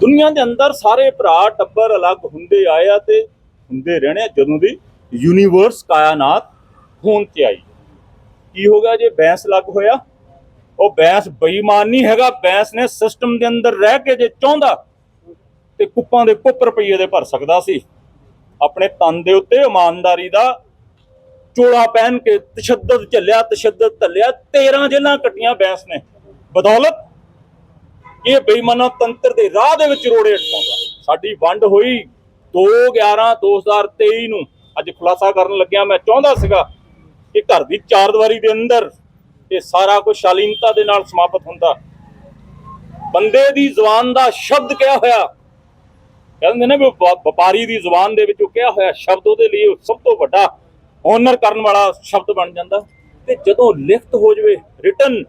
ਦੁਨੀਆ ਦੇ ਅੰਦਰ ਸਾਰੇ ਭਰਾ ਟੱਬਰ ਅਲੱਗ ਹੁੰਦੇ ਆਏ ਆ ਤੇ ਹੁੰਦੇ ਰਹਿਣੇ ਆ ਜਦੋਂ ਦੀ ਯੂਨੀਵਰਸ ਕਾਇਨਾਤ ਹੋਣ ਤੇ ਆਈ। ਕੀ ਹੋ ਗਿਆ ਜੇ ਬੈਂਸ ਲੱਗ ਹੋਇਆ? ਉਹ ਬੈਂਸ ਬੇਈਮਾਨ ਨਹੀਂ ਹੈਗਾ, ਬੈਂਸ ਨੇ ਸਿਸਟਮ ਦੇ ਅੰਦਰ ਰਹਿ ਕੇ ਜੇ ਚਾਹੁੰਦਾ ਤੇ ਕੁੱਪਾਂ ਦੇ ਕੁੱਪ ਰੁਪਈਏ ਦੇ ਭਰ ਸਕਦਾ ਸੀ। ਆਪਣੇ ਤਨ ਦੇ ਉੱਤੇ ਇਮਾਨਦਾਰੀ ਦਾ ਚੋਲਾ ਪਹਿਨ ਕੇ ਤਸ਼ੱਦਦ ਝੱਲਿਆ, ਤਸ਼ੱਦਦ ਧੱਲਿਆ 13 ਜੇਲਾਂ ਕੱਟੀਆਂ ਬੈਂਸ ਨੇ। ਬਦੌਲਤ ਇਹ ਬੇਈਮਾਨਾ ਤੰਤਰ ਦੇ ਰਾਹ ਦੇ ਵਿੱਚ ਰੋੜੇ ਅਟਕਾਉਂਦਾ ਸਾਡੀ ਵੰਡ ਹੋਈ 2 11 2023 ਨੂੰ। ਅੱਜ ਖੁਲਾਸਾ ਕਰਨ ਲੱਗਿਆ ਮੈਂ ਚਾਹੁੰਦਾ ਸੀਗਾ ਕਿ ਘਰ ਦੀ ਚਾਰ ਦੀਵਾਰੀ ਦੇ ਅੰਦਰ ਇਹ ਸਾਰਾ ਕੁਝ ਸ਼ਾਲੀਨਤਾ ਦੇ ਨਾਲ ਸਮਾਪਤ ਹੁੰਦਾ। ਬੰਦੇ ਦੀ ਜ਼ੁਬਾਨ ਦਾ ਸ਼ਬਦ ਕਿਹਾ ਹੋਇਆ ਕਹਿੰਦੇ ਨੇ ਵੀ ਵਪਾਰੀ ਦੀ ਜ਼ੁਬਾਨ ਦੇ ਵਿੱਚ ਉਹ ਕਿਹਾ ਹੋਇਆ ਸ਼ਬਦ ਉਹਦੇ ਲਈ ਸਭ ਤੋਂ ਵੱਡਾ ਓਨਰ ਕਰਨ ਵਾਲਾ ਸ਼ਬਦ ਬਣ ਜਾਂਦਾ। ਤੇ ਜਦੋਂ ਲਿਖਤ ਹੋ ਜਵੇ ਰਿਟਨ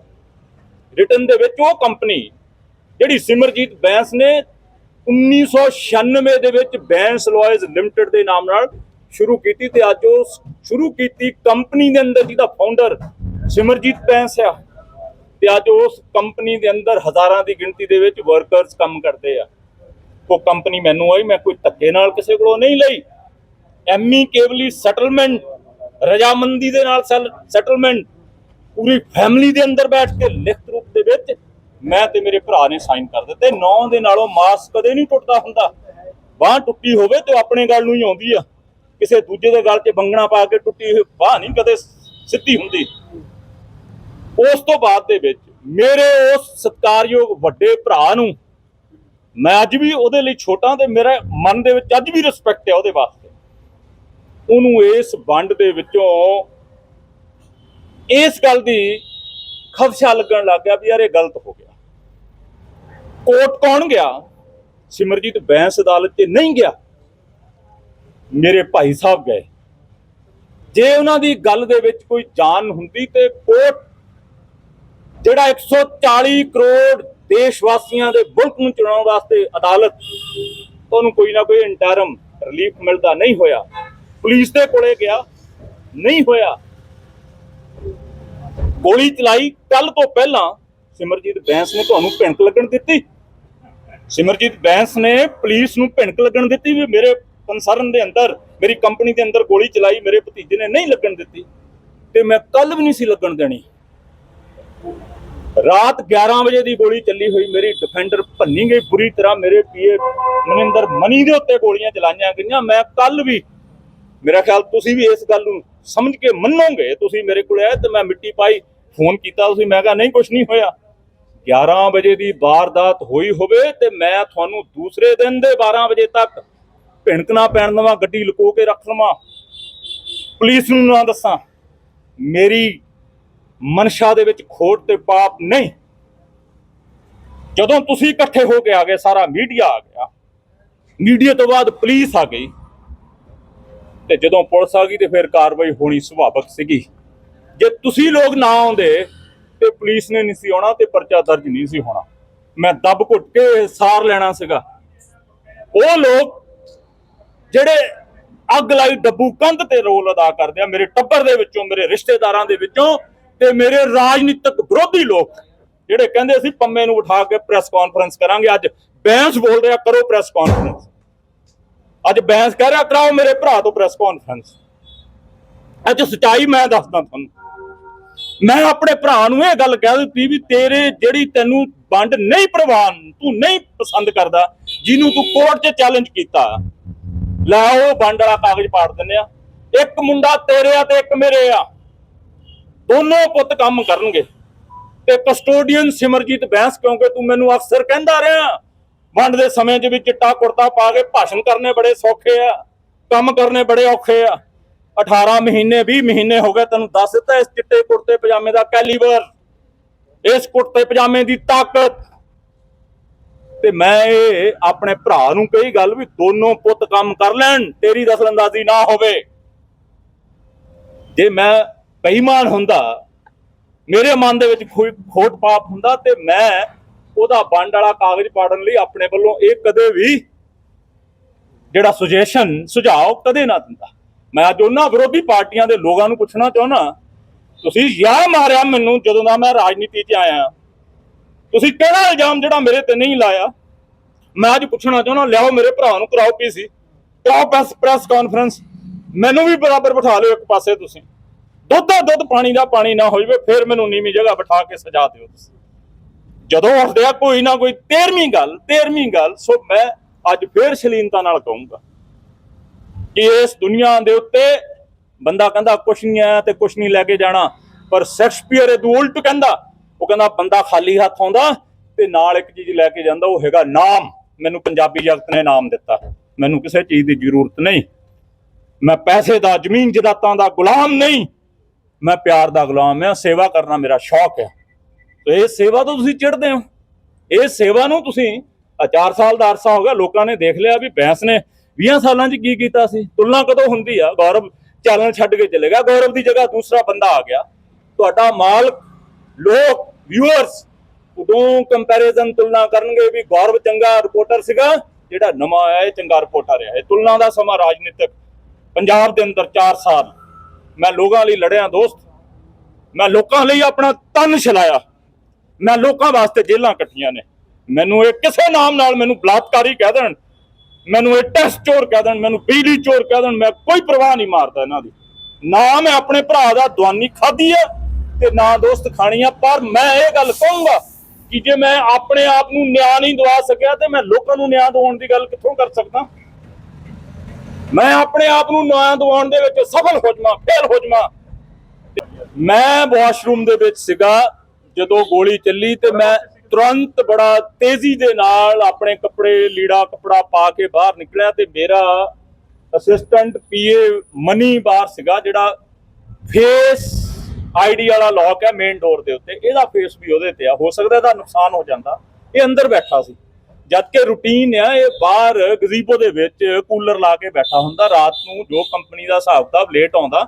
ਰਿਟਨ ਦੇ ਵਿੱਚ ਉਹ ਕੰਪਨੀ ਜਿਹੜੀ ਸਿਮਰਜੀਤ ਬੈਂਸ ਨੇ 1996 ਦੇ ਵਿੱਚ ਬੈਂਸ ਲਾਇਜ਼ ਲਿਮਟਿਡ ਦੇ ਨਾਮ ਨਾਲ ਸ਼ੁਰੂ ਕੀਤੀ ਤੇ ਅੱਜ ਉਹ ਸ਼ੁਰੂ ਕੀਤੀ ਕੰਪਨੀ ਦੇ ਅੰਦਰ ਜਿਹਦਾ ਫਾਊਂਡਰ ਸਿਮਰਜੀਤ ਬੈਂਸ ਆ। ਤੇ ਅੱਜ ਉਸ ਕੰਪਨੀ ਦੇ ਅੰਦਰ ਹਜ਼ਾਰਾਂ ਦੀ ਗਿਣਤੀ ਦੇ ਵਿੱਚ ਵਰਕਰਸ ਕੰਮ ਕਰਦੇ ਆ। ਉਹ ਕੰਪਨੀ ਮੈਨੂੰ ਆਈ, ਮੈਂ ਕੋਈ ਧੱਕੇ ਨਾਲ ਕਿਸੇ ਕੋਲੋਂ ਨਹੀਂ ਲਈ। ਐਮੀ ਕੇਵਲੀ ਸੈਟਲਮੈਂਟ ਰਜਾਮੰਦੀ ਦੇ ਨਾਲ ਸੈਟਲਮੈਂਟ ਪੂਰੀ ਫੈਮਿਲੀ ਦੇ ਅੰਦਰ ਬੈਠ ਕੇ ਲਿਖਤ ਰੂਪ ਦੇ ਵਿੱਚ ਮੈਂ ਤੇ ਮੇਰੇ ਭਰਾ ਨੇ ਸਾਈਨ ਕਰ ਦਿੱਤੇ। ਨੌ ਦੇ ਨਾਲੋਂ ਮਾਸ ਕਦੇ ਨਹੀਂ ਟੁੱਟਦਾ ਹੁੰਦਾ। ਬਾਹ ਟੁੱਟੀ ਹੋਵੇ ਤੇ ਉਹ ਆਪਣੇ ਗੱਲ ਨੂੰ ਹੀ ਆਉਂਦੀ ਆ। ਕਿਸੇ ਦੂਜੇ ਦੇ ਗੱਲ 'ਚ ਬੰਗਣਾ ਪਾ ਕੇ ਟੁੱਟੀ ਹੋਈ ਬਾਹ ਨਹੀਂ ਕਦੇ ਸਿੱਧੀ ਹੁੰਦੀ। ਉਸ ਤੋਂ ਬਾਅਦ ਦੇ ਵਿੱਚ ਮੇਰੇ ਉਸ ਸਤਿਕਾਰਯੋਗ ਵੱਡੇ ਭਰਾ ਨੂੰ ਮੈਂ ਅੱਜ ਵੀ ਉਹਦੇ ਲਈ ਛੋਟਾ ਤੇ ਮੇਰੇ ਮਨ ਦੇ ਵਿੱਚ ਅੱਜ ਵੀ ਰਿਸਪੈਕਟ ਹੈ ਉਹਦੇ ਵਾਸਤੇ। ਉਹਨੂੰ ਇਸ ਵੰਡ ਦੇ ਵਿੱਚੋਂ ਇਸ ਗੱਲ ਦੀ ਖਦਸ਼ਾ ਲੱਗਣ ਲੱਗ ਗਿਆ ਵੀ ਯਾਰ ਇਹ ਗਲਤ ਹੋ ਗਿਆ। ਕੋਰਟ ਕੌਣ ਗਿਆ? ਸਿਮਰਜੀਤ ਬੈਂਸ ਅਦਾਲਤ ਤੇ ਨਹੀਂ ਗਿਆ। ਮੇਰੇ ਭਾਈ ਸਾਹਿਬ ਗਏ। ਜੇ ਉਹਨਾਂ ਦੀ ਗੱਲ ਦੇ ਵਿੱਚ ਕੋਈ ਜਾਨ ਹੁੰਦੀ ਤੇ ਕੋਰਟ ਜਿਹੜਾ 140 ਕਰੋੜ ਦੇਸ਼ ਵਾਸੀਆਂ ਦੇ ਮੁਲਕ ਨੂੰ ਚਲਾਉਣ ਵਾਸਤੇ ਅਦਾਲਤ ਤੁਹਾਨੂੰ ਕੋਈ ਨਾ ਕੋਈ ਇੰਟਰਮ ਰਿਲੀਫ ਮਿਲਦਾ ਨਹੀਂ ਹੋਇਆ। ਪੁਲਿਸ ਦੇ ਕੋਲੇ ਗਿਆ, ਨਹੀਂ ਹੋਇਆ। ਗੋਲੀ ਚਲਾਈ। ਕੱਲ ਤੋਂ ਪਹਿਲਾਂ ਸਿਮਰਜੀਤ ਬੈਂਸ ਨੇ ਤੁਹਾਨੂੰ ਭਿਣਕ ਲੱਗਣ ਦਿੱਤੀ। ਸਿਮਰਜੀਤ ਬੈਂਸ ਨੇ ਪੁਲਿਸ ਨੂੰ ਭਿਣਕ ਲੱਗਣ ਦਿੱਤੀ ਵੀ ਮੇਰੇ ਕੰਸਰਨ ਦੇ ਅੰਦਰ, ਮੇਰੀ ਕੰਪਨੀ ਦੇ ਅੰਦਰ ਗੋਲੀ ਚਲਾਈ, ਮੇਰੇ ਭਤੀਜੇ ਨੇ ਨਹੀਂ ਲੱਗਣ ਦਿੱਤੀ ਤੇ ਮੈਂ ਕੱਲ ਵੀ ਨਹੀਂ ਸੀ ਲੱਗਣ ਦੇਣੀ। ਰਾਤ 11 ਵਜੇ ਦੀ ਗੋਲੀ ਚੱਲੀ ਹੋਈ, ਮੇਰੀ ਡਿਫੈਂਡਰ ਭੰਨੀ ਗਈ ਬੁਰੀ ਤਰ੍ਹਾਂ, ਮੇਰੇ ਪੀਏ ਮਨਿੰਦਰ ਮਨੀ ਦੇ ਉੱਤੇ ਗੋਲੀਆਂ ਚਲਾਈਆਂ ਗਈਆਂ, ਮੈਂ ਕੱਲ ਵੀ, ਮੇਰਾ ਖਿਆਲ ਤੁਸੀਂ ਵੀ ਇਸ ਗੱਲ ਨੂੰ ਸਮਝ ਕੇ ਮੰਨੋਗੇ, ਤੁਸੀਂ ਮੇਰੇ ਕੋਲ ਆਏ ਤੇ ਮੈਂ ਮਿੱਟੀ ਪਾਈ, ਫੋਨ ਕੀਤਾ, ਤੁਸੀਂ ਮੈਂ ਕਿਹਾ ਨਹੀਂ ਕੁਝ ਨਹੀਂ ਹੋਇਆ। 11 ਵਜੇ ਦੀ ਵਾਰਦਾਤ ਹੋਈ ਹੋਵੇ ਤੇ ਮੈਂ ਤੁਹਾਨੂੰ ਦੂਸਰੇ ਦਿਨ ਦੇ 12 ਵਜੇ ਤੱਕ ਭਿਣਕ ਨਾ ਪੈਣ ਦੇਵਾਂ, ਗੱਡੀ ਲੁਕੋ ਕੇ ਰੱਖ ਲਵਾਂ ਪੁਲਿਸ ਨੂੰ ਨਾ ਦੱਸਾਂ, ਮੇਰੀ ਮਨਸ਼ਾ ਦੇ ਵਿੱਚ ਖੋਟ ਤੇ ਪਾਪ ਨਹੀਂ। ਜਦੋਂ ਤੁਸੀਂ ਇਕੱਠੇ ਹੋ ਕੇ ਆ ਗਏ, ਸਾਰਾ ਮੀਡੀਆ ਆ ਗਿਆ। ਮੀਡੀਆ ਤੋਂ ਬਾਅਦ ਪੁਲਿਸ ਆ ਗਈ। ਤੇ ਜਦੋਂ ਪੁਲਿਸ ਆ ਗਈ ਤੇ ਫਿਰ ਕਾਰਵਾਈ ਹੋਣੀ ਸੁਭਾਵਕ ਸੀਗੀ। ਜੇ ਤੁਸੀਂ ਲੋਕ ਨਾ ਆਉਂਦੇ ਤੇ ਪੁਲਿਸ ਨੇ ਨਹੀਂ ਸੀ ਆਉਣਾ ਤੇ ਪਰਚਾ ਦਰਜ ਨਹੀਂ ਸੀ ਹੋਣਾ। ਮੈਂ ਦੱਬ ਘੁੱਟ ਕੇ ਸਾਰ ਲੈਣਾ ਸੀਗਾ। ਉਹ ਲੋਕ ਜਿਹੜੇ ਅੱਗ ਲਾਈ ਡੱਬੂ ਕੰਧ ਤੇ ਰੋਲ ਅਦਾ ਕਰਦੇ ਆ, ਮੇਰੇ ਟੱਬਰ ਦੇ ਵਿੱਚੋਂ, ਮੇਰੇ ਰਿਸ਼ਤੇਦਾਰਾਂ ਦੇ ਵਿੱਚੋਂ ਤੇ ਮੇਰੇ ਰਾਜਨੀਤਿਕ ਵਿਰੋਧੀ ਲੋਕ ਜਿਹੜੇ ਕਹਿੰਦੇ ਅਸੀਂ ਪੰਮੇ ਨੂੰ ਉਠਾ ਕੇ ਪ੍ਰੈਸ ਕਾਨਫਰੰਸ ਕਰਾਂਗੇ। ਅੱਜ ਬੈਂਸ ਬੋਲ ਰਿਹਾ, ਕਰੋ ਪ੍ਰੈਸ ਕਾਨਫਰੰਸ। ਅੱਜ ਬੈਂਸ ਕਹਿ ਰਿਹਾ, ਕਰਾਓ ਮੇਰੇ ਭਰਾ ਤੋਂ ਪ੍ਰੈਸ ਕਾਨਫਰੰਸ। ਅੱਜ ਸਚਾਈ ਮੈਂ ਦੱਸਦਾ ਤੁਹਾਨੂੰ। ਮੈਂ ਆਪਣੇ ਭਰਾ ਨੂੰ ਇਹ ਗੱਲ ਕਹਿ ਦਿੱਤੀ ਵੀ ਤੇਰੇ ਜਿਹੜੀ ਤੈਨੂੰ ਵੰਡ ਨਹੀਂ ਪ੍ਰਵਾਨ, ਤੂੰ ਨਹੀਂ ਪਸੰਦ ਕਰਦਾ, ਜਿਹਨੂੰ ਤੂੰ ਕੋਰਟ 'ਚ ਚੈਲੰਜ ਕੀਤਾ, ਲੈ ਉਹ ਵੰਡ ਵਾਲਾ ਕਾਗਜ਼ ਪਾੜ ਦਿੰਦੇ ਆ। ਇੱਕ ਮੁੰਡਾ ਤੇਰੇ ਆ ਤੇ ਇੱਕ ਮੇਰੇ ਆ। ਦੋਨੋਂ ਪੁੱਤ ਕੰਮ ਕਰਨਗੇ। ਤੇ ਕਸਟੋਡੀਅਨ ਸਿਮਰਜੀਤ ਬੈਂਸ ਕਿਉਂਕਿ ਤੂੰ ਮੈਨੂੰ ਅਕਸਰ ਕਹਿੰਦਾ ਰਿਹਾ। ਵੰਡ ਦੇ ਸਮੇਂ 'ਚ ਵੀ ਚਿੱਟਾ ਕੁੜਤਾ ਪਾ ਕੇ ਭਾਸ਼ਣ ਕਰਨੇ ਬੜੇ ਸੌਖੇ ਆ, ਕੰਮ ਕਰਨੇ ਬੜੇ ਔਖੇ ਆ। 18 ਮਹੀਨੇ 20 ਮਹੀਨੇ ਹੋ ਗਏ ਤੈਨੂੰ ਦੱਸ ਦਿੱਤਾ ਇਸ ਚਿੱਟੇ ਕੁੜਤੇ ਪਜਾਮੇ ਦਾ ਕੈਲੀਬਰ ਇਸ ਕੁੜਤੇ ਪਜਾਮੇ ਦੀ ਤਾਕਤ। ਤੇ ਮੈਂ ਇਹ ਆਪਣੇ ਭਰਾ ਨੂੰ ਕਹੀ ਗੱਲ ਵੀ ਦੋਨੋਂ ਪੁੱਤ ਕੰਮ ਕਰ ਲੈਣ, ਤੇਰੀ ਦਖਲਅੰਦਾਜ਼ੀ ਨਾ ਹੋਵੇ। ਜੇ ਮੈਂ ਬੇਈਮਾਨ ਹੁੰਦਾ, ਮੇਰੇ ਮਨ ਦੇ ਵਿੱਚ ਕੋਈ ਖੋਟ ਪਾਪ ਹੁੰਦਾ, ਤੇ ਮੈਂ ਉਹਦਾ ਵੰਡ ਵਾਲਾ ਕਾਗਜ਼ ਪਾੜਨ ਲਈ ਆਪਣੇ ਵੱਲੋਂ ਇਹ ਕਦੇ ਵੀ ਜਿਹੜਾ ਸੁਜੈਸ਼ਨ ਸੁਝਾਅ ਕਦੇ ਨਾ ਦਿੰਦਾ। ਮੈਂ ਅੱਜ ਉਹਨਾਂ ਵਿਰੋਧੀ ਪਾਰਟੀਆਂ ਦੇ ਲੋਕਾਂ ਨੂੰ ਪੁੱਛਣਾ ਚਾਹੁੰਦਾ, ਤੁਸੀਂ ਯਾਰ ਮਾਰਿਆ ਮੈਨੂੰ ਜਦੋਂ ਦਾ ਮੈਂ ਰਾਜਨੀਤੀ 'ਚ ਆਇਆ। ਤੁਸੀਂ ਕਿਹੜਾ ਇਲਜ਼ਾਮ ਜਿਹੜਾ ਮੇਰੇ ਤੇ ਨਹੀਂ ਲਾਇਆ? ਮੈਂ ਅੱਜ ਪੁੱਛਣਾ ਚਾਹੁੰਦਾ, ਲਿਆਓ ਮੇਰੇ ਭਰਾ ਨੂੰ, ਕਰਾਓ ਪੀਸੀ। ਕਰਾਓ ਪ੍ਰੈਸ ਪ੍ਰੈਸ ਕਾਨਫਰੰਸ ਮੈਨੂੰ ਵੀ ਬਰਾਬਰ ਬਿਠਾ ਲਿਓ ਇੱਕ ਪਾਸੇ ਤੁਸੀਂ। ਦੁੱਧ ਦਾ ਦੁੱਧ ਪਾਣੀ ਦਾ ਪਾਣੀ ਨਾ ਹੋ ਜਾਵੇ ਫਿਰ ਮੈਨੂੰ ਨੀਵੀਂ ਜਗ੍ਹਾ ਬਿਠਾ ਕੇ ਸਜਾ ਦਿਓ ਤੁਸੀਂ। ਜਦੋਂ ਉੱਠਦੇ ਆ, ਕੋਈ ਨਾ ਕੋਈ 13ਵੀਂ ਗੱਲ 13ਵੀਂ ਗੱਲ, ਸੋ ਮੈਂ ਅੱਜ ਫੇਰ ਸ਼ਲੀਨਤਾ ਨਾਲ ਕਹੂੰਗਾ। ਕਿ ਇਸ ਦੁਨੀਆ ਦੇ ਉੱਤੇ ਬੰਦਾ ਕਹਿੰਦਾ ਕੁਛ ਨਹੀਂ ਆਇਆ ਤੇ ਕੁਛ ਨਹੀਂ ਲੈ ਕੇ ਜਾਣਾ। ਪਰ ਸ਼ੇਕਸਪੀਅਰ ਇਹ ਉਲਟ ਕਹਿੰਦਾ, ਉਹ ਕਹਿੰਦਾ ਬੰਦਾ ਖਾਲੀ ਹੱਥ ਆਉਂਦਾ ਤੇ ਨਾਲ ਇੱਕ ਚੀਜ਼ ਲੈ ਕੇ ਜਾਂਦਾ, ਉਹ ਹੈਗਾ ਨਾਮ। ਮੈਨੂੰ ਪੰਜਾਬੀ ਜਗਤ ਨੇ ਨਾਮ ਦਿੱਤਾ। ਮੈਨੂੰ ਕਿਸੇ ਚੀਜ਼ ਦੀ ਜ਼ਰੂਰਤ ਨਹੀਂ। ਮੈਂ ਪੈਸੇ ਦਾ, ਜ਼ਮੀਨ ਜਦਾਤਾਂ ਦਾ ਗੁਲਾਮ ਨਹੀਂ। ਮੈਂ ਪਿਆਰ ਦਾ ਗੁਲਾਮ ਹਾਂ, ਸੇਵਾ ਕਰਨਾ ਮੇਰਾ ਸ਼ੌਕ ਹੈ। ਤੇ ਇਹ ਸੇਵਾ ਤੋਂ ਤੁਸੀਂ ਚਿੜਦੇ ਹੋ। ਇਹ ਸੇਵਾ ਨੂੰ ਤੁਸੀਂ ਆ 4 ਸਾਲ ਦਾ ਅਰਸਾ ਹੋ ਗਿਆ, ਲੋਕਾਂ ਨੇ ਦੇਖ ਲਿਆ ਵੀ ਬੈਂਸ ਨੇ 20 ਸਾਲਾਂ 'ਚ ਕੀ ਕੀਤਾ ਸੀ? ਤੁਲਨਾ ਕਦੋਂ ਹੁੰਦੀ ਆ? ਗੌਰਵ ਚਾਲਣ ਛੱਡ ਕੇ ਚਲੇ ਗਿਆ। ਗੌਰਵ ਦੀ ਜਗ੍ਹਾ ਦੂਸਰਾ ਬੰਦਾ ਆ ਗਿਆ। ਤੁਹਾਡਾ ਮਾਲਕ, ਲੋਕ ਵਿਊਅਰਸ ਉਦੋਂ ਕੰਪੈਰੀਜ਼ਨ ਤੁਲਨਾ ਕਰਨਗੇ ਵੀ ਗੌਰਵ ਚੰਗਾ ਰਿਪੋਰਟਰ ਸੀਗਾ, ਜਿਹੜਾ ਨਵਾਂ ਆਇਆ ਇਹ ਚੰਗਾ ਰਿਪੋਰਟਰ ਹੈ ਇਹ ਤੁਲਨਾ ਦਾ ਸਮਾਂ ਰਾਜਨੀਤਿਕ ਪੰਜਾਬ ਦੇ ਅੰਦਰ 4 ਸਾਲ। ਮੈਂ ਲੋਕਾਂ ਲਈ ਲੜਿਆ, ਦੋਸਤ। ਮੈਂ ਲੋਕਾਂ ਲਈ ਆਪਣਾ ਤਨ ਛਲਾਇਆ। ਮੈਂ ਲੋਕਾਂ ਵਾਸਤੇ ਜੇਲਾਂ ਕੱਟੀਆਂ ਨੇ। ਮੈਨੂੰ ਇਹ ਕਿਸੇ ਨਾਮ ਨਾਲ ਮੈਨੂੰ ਬਲਾਤਕਾਰੀ ਕਹਿ ਦੇਣ। ਮੈਨੂੰ ਇਹ ਟੈਸਟ ਚੋਰ ਕਹਿ ਦੇਣ, ਮੈਨੂੰ ਬਿਜਲੀ ਚੋਰ ਕਹਿ ਦੇਣ, ਮੈਂ ਕੋਈ ਪਰਵਾਹ ਨਹੀਂ ਮਾਰਦਾ ਇਹਨਾਂ ਦੀ। ਨਾ ਮੈਂ ਆਪਣੇ ਭਰਾ ਦਾ ਦਵਾਨੀ ਖਾਧੀ ਆ ਤੇ ਨਾ ਦੋਸਤ ਖਾਣੀ ਆ, ਪਰ ਮੈਂ ਇਹ ਗੱਲ ਕਹੂੰਗਾ ਕਿ ਜੇ ਮੈਂ ਆਪਣੇ ਆਪ ਨੂੰ ਨਿਆਂ ਨਹੀਂ ਦਵਾ ਸਕਿਆ ਤੇ ਮੈਂ ਲੋਕਾਂ ਨੂੰ ਨਿਆਂ ਦਿਵਾਉਣ ਦੀ ਗੱਲ ਕਿੱਥੋਂ ਕਰ ਸਕਦਾ? ਮੈਂ ਆਪਣੇ ਆਪ ਨੂੰ ਨਿਆਂ ਦਿਵਾਉਣ ਦੇ ਵਿੱਚ ਸਫਲ ਹੋ ਜਾਵਾਂ, ਫੇਲ ਹੋ ਜਾਵਾਂ। ਮੈਂ ਵਾਸ਼ਰੂਮ ਦੇ ਵਿੱਚ ਸੀਗਾ, ਜਦੋਂ ਗੋਲੀ ਚੱਲੀ ਤੇ ਮੈਂ ਤੁਰੰਤ ਬੜਾ ਤੇਜ਼ੀ ਦੇ ਨਾਲ ਆਪਣੇ ਕੱਪੜੇ, ਲੀੜਾ, ਕੱਪੜਾ ਪਾ ਕੇ ਬਾਹਰ ਨਿਕਲਿਆ ਤੇ ਮੇਰਾ ਅਸਿਸਟੈਂਟ ਪੀਏ ਮਨੀ ਬਾਹਰ ਸੀਗਾ, ਜਿਹੜਾ ਫੇਸ ਆਈਡੀ ਵਾਲਾ ਲੌਕ ਹੈ ਮੇਨ ਡੋਰ ਦੇ ਉੱਤੇ। ਇਹਦਾ ਫੇਸ ਵੀ ਉਹਦੇ ਤੇ ਆ। ਹੋ ਸਕਦਾ ਇਹਦਾ ਨੁਕਸਾਨ ਹੋ ਜਾਂਦਾ। ਇਹ ਅੰਦਰ ਬੈਠਾ ਸੀ। ਜਦ ਕਿ ਰੂਟੀਨ ਆ, ਇਹ ਬਾਹਰ ਗਜ਼ੀਬੋ ਦੇ ਵਿੱਚ ਕੂਲਰ ਲਾ ਕੇ ਬੈਠਾ ਹੁੰਦਾ। ਰਾਤ ਨੂੰ ਜੋ ਕੰਪਨੀ ਦਾ ਹਿਸਾਬ ਕਿਤਾਬ ਲੇਟ ਆਉਂਦਾ,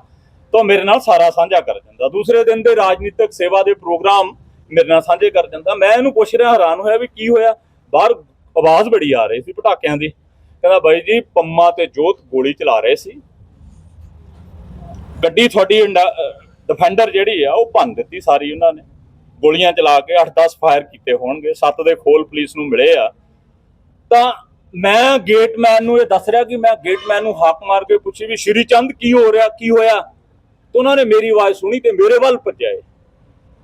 ਤਾਂ ਮੇਰੇ ਨਾਲ ਸਾਰਾ ਸਾਂਝਾ ਕਰ ਜਾਂਦਾ ਦੂਸਰੇ ਦਿਨ ਦੇ ਰਾਜਨੀਤਿਕ ਸੇਵਾ ਦੇ ਪ੍ਰੋਗਰਾਮ ਮੇਰੇ ਨਾਲ ਸਾਂਝੇ ਕਰ ਜਾਂਦਾ ਮੈਂ ਇਹਨੂੰ ਪੁੱਛ ਰਿਹਾ, ਹੈਰਾਨ ਹੋਇਆ ਵੀ ਕੀ ਹੋਇਆ? ਬਾਹਰ ਆਵਾਜ਼ ਬੜੀ ਆ ਰਹੀ ਸੀ ਪਟਾਕਿਆਂ ਦੀ। ਕਹਿੰਦਾ, ਬਾਈ ਜੀ, ਪੰਮਾ ਤੇ ਜੋਤ ਗੋਲੀ ਚਲਾ ਰਹੇ ਸੀ। ਗੱਡੀ ਤੁਹਾਡੀ ਡਿਫੈਂਡਰ ਜਿਹੜੀ ਆ, ਉਹ ਭੰਨ ਦਿੱਤੀ ਸਾਰੀ ਉਹਨਾਂ ਨੇ। ਗੋਲੀਆਂ ਚਲਾ ਕੇ 8-10 ਫਾਇਰ ਕੀਤੇ ਹੋਣਗੇ। ਸੱਤ ਦੇ ਖੋਲ ਪੁਲਿਸ ਨੂੰ ਮਿਲੇ ਆ। ਤਾਂ ਮੈਂ ਗੇਟਮੈਨ ਨੂੰ ਇਹ ਦੱਸ ਰਿਹਾ ਕਿ ਮੈਂ ਗੇਟਮੈਨ ਨੂੰ ਹਾਕ ਮਾਰ ਕੇ ਪੁੱਛੀ ਵੀ, ਸ਼੍ਰੀ ਚੰਦ, ਕੀ ਹੋ ਰਿਹਾ? ਕੀ ਹੋਇਆ? ਤਾਂ ਉਹਨਾਂ ਨੇ ਮੇਰੀ ਆਵਾਜ਼ ਸੁਣੀ ਤੇ ਮੇਰੇ ਵੱਲ ਭੱਜਿਆ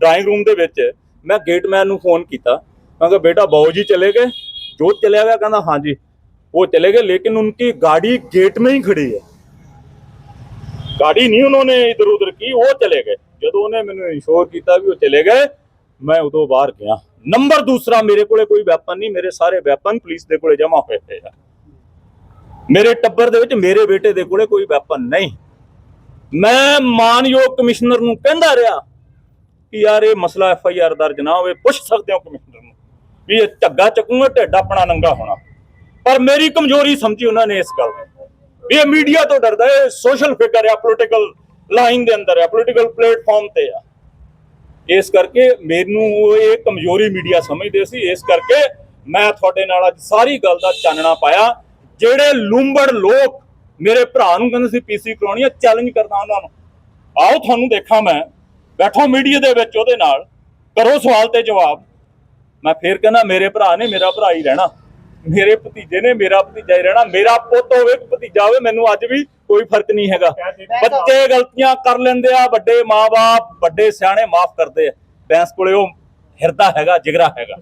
ਡਰਾਇੰਗ ਰੂਮ ਦੇ ਵਿੱਚ ਮੈਂ ਗੇਟਮੈਨ ਨੂੰ ਫੋਨ ਕੀਤਾ ਮੈਂ ਕਿਹਾ ਬੇਟਾ ਬਾਊ ਜੀ ਚਲੇ ਗਏ ਜੋਤ ਚਲਿਆ ਗਿਆ ਕਹਿੰਦਾ ਹਾਂਜੀ वो चले गए लेकिन उनकी गाड़ी गेट में ही खड़ी है गाड़ी नहीं उन्होंने इधर उधर की वो चले गए ਜਦੋਂ ਉਹਨੇ ਮੈਨੂੰ ਇਨਸ਼ੋਰ ਕੀਤਾ ਵੀ ਉਹ ਚਲੇ ਗਏ ਮੈਂ ਉਦੋਂ ਬਾਹਰ ਗਿਆ ਨੰਬਰ ਦੂਸਰਾ ਮੇਰੇ ਕੋਲੇ ਕੋਈ ਵੈਪਨ ਨਹੀਂ ਮੇਰੇ ਸਾਰੇ ਵੈਪਨ ਪੁਲਿਸ ਦੇ ਕੋਲੇ ਜਮ੍ਹਾਂ ਹੋਏ ਪਏ ਆ ਮੇਰੇ ਟੱਬਰ ਦੇ ਵਿੱਚ ਮੇਰੇ ਬੇਟੇ ਦੇ ਕੋਲੇ ਕੋਈ ਵੈਪਨ ਨਹੀਂ ਮੈਂ ਮਾਨਯੋਗ ਕਮਿਸ਼ਨਰ ਨੂੰ ਕਹਿੰਦਾ ਰਿਹਾ ਕਿ ਯਾਰ ਇਹ ਮਸਲਾ ਐਫ ਆਈ ਆਰ ਦਰਜ ਨਾ ਹੋਵੇ, ਪੁੱਛ ਸਕਦੇ ਹੋ ਕਮਿਸ਼ਨਰ ਨੂੰ ਵੀ ਇਹ ਝੱਗਾ ਚੱਕੂਗਾ, ਢਿੱਡ ਆਪਣਾ ਨੰਗਾ ਹੋਣਾ। ਪਰ ਮੇਰੀ ਕਮਜ਼ੋਰੀ ਸਮਝੀ ਉਹਨਾਂ ਨੇ ਇਸ ਗੱਲ ਨੂੰ। ਵੀ ਇਹ ਮੀਡੀਆ ਤੋਂ ਡਰਦਾ ਹੈ ਸੋਸ਼ਲ ਫਿਗਰ ਹੈ ਪੋਲੀਟੀਕਲ ਲਾਈਨ ਦੇ ਅੰਦਰ ਹੈ ਪੋਲੀਟੀਕਲ ਪਲੇਟਫਾਰਮ ਤੇ ਆ। ਇਸ ਕਰਕੇ ਮੈਨੂੰ ਉਹ ਇਹ ਕਮਜ਼ੋਰੀ ਮੀਡੀਆ ਸਮਝਦੇ ਸੀ। ਇਸ ਕਰਕੇ ਮੈਂ ਤੁਹਾਡੇ ਨਾਲ ਅੱਜ ਸਾਰੀ ਗੱਲ ਦਾ ਚਾਨਣਾ ਪਾਇਆ। ਜਿਹੜੇ ਲੂੰਬੜ ਲੋਕ ਮੇਰੇ ਭਰਾ ਨੂੰ ਕਹਿੰਦੇ ਸੀ ਪੀਸੀ ਕਰਾਉਣੀ ਆ ਚੈਲੰਜ ਕਰਦਾ ਉਹਨਾਂ ਨੂੰ। ਆਓ ਤੁਹਾਨੂੰ ਦੇਖਾਂ ਮੈਂ। ਬੈਠੋ ਮੀਡੀਆ ਦੇ ਵਿੱਚ ਉਹਦੇ ਨਾਲ ਕਰੋ ਸਵਾਲ ਤੇ ਜਵਾਬ। ਮੈਂ ਫੇਰ ਕਹਿੰਦਾ ਮੇਰੇ ਭਰਾ ਨੇ ਮੇਰਾ ਭਰਾ ਹੀ ਰਹਿਣਾ। ਮੇਰੇ ਭਤੀਜੇ ਨੇ ਮੇਰਾ ਭਤੀਜਾ ਹੀ ਰਹਿਣਾ। ਮੇਰਾ ਪੁੱਤ ਹੋਵੇ ਭਤੀਜਾ ਹੋਵੇ ਮੈਨੂੰ ਅੱਜ ਵੀ ਕੋਈ ਫ਼ਰਕ ਨਹੀਂ ਹੈਗਾ। ਬੱਚੇ ਗਲਤੀਆਂ ਕਰ ਲੈਂਦੇ ਆ ਵੱਡੇ ਮਾਪੇ ਵੱਡੇ ਸਿਆਣੇ ਮਾਫ ਕਰਦੇ ਆ। ਬੈਂਸ ਕੋਲੇ ਉਹ ਹਿਰਦਾ ਹੈਗਾ ਜਿਗਰਾ ਹੈਗਾ।